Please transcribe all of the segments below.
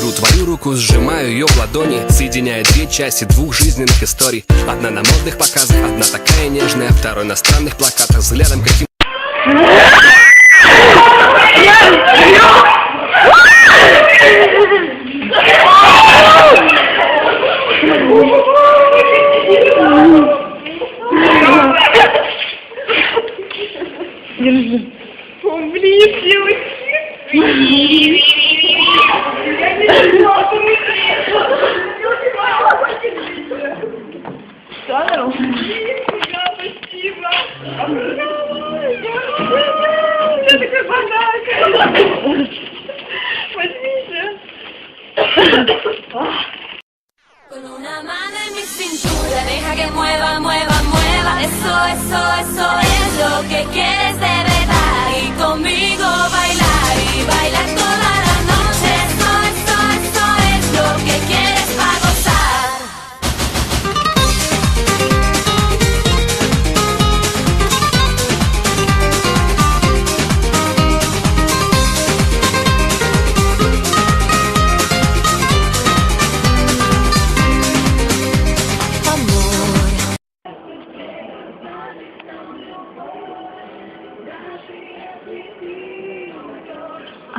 Беру твою руку, сжимаю ее в ладони Соединяя две части двух жизненных историй Одна на модных показах, одна такая нежная Второй на странных плакатах, взглядом каким Держи. Блин, todo. Con una mano en mi cintura, deja que mueva, mueva, mueva. Eso, eso, eso es lo que quieres de verdad. Y conmigo bailar y bailar.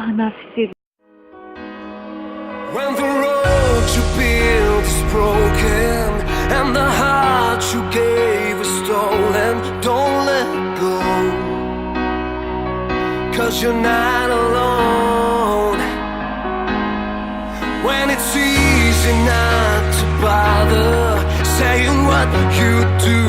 When the road you built is broken and the heart you gave is stolen, don't let go. Cause you're not alone. When it's easy not to bother saying what you do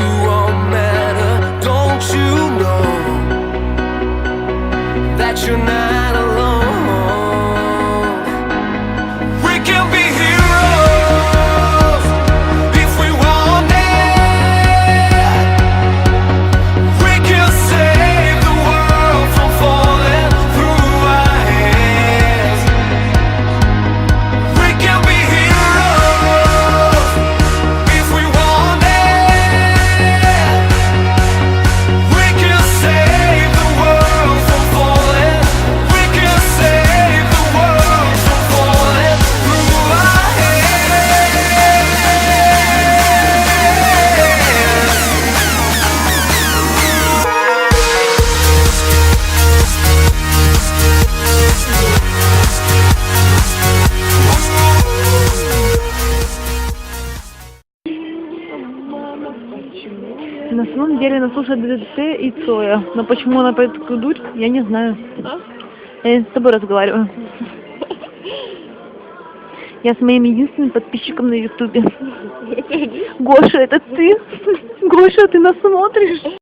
На самом деле она слушает ДДТ и Цоя. Но почему она поет такую дурь, я не знаю. Я с тобой разговариваю. Я с моим единственным подписчиком на ютубе. Гоша, это ты? Гоша, ты нас смотришь?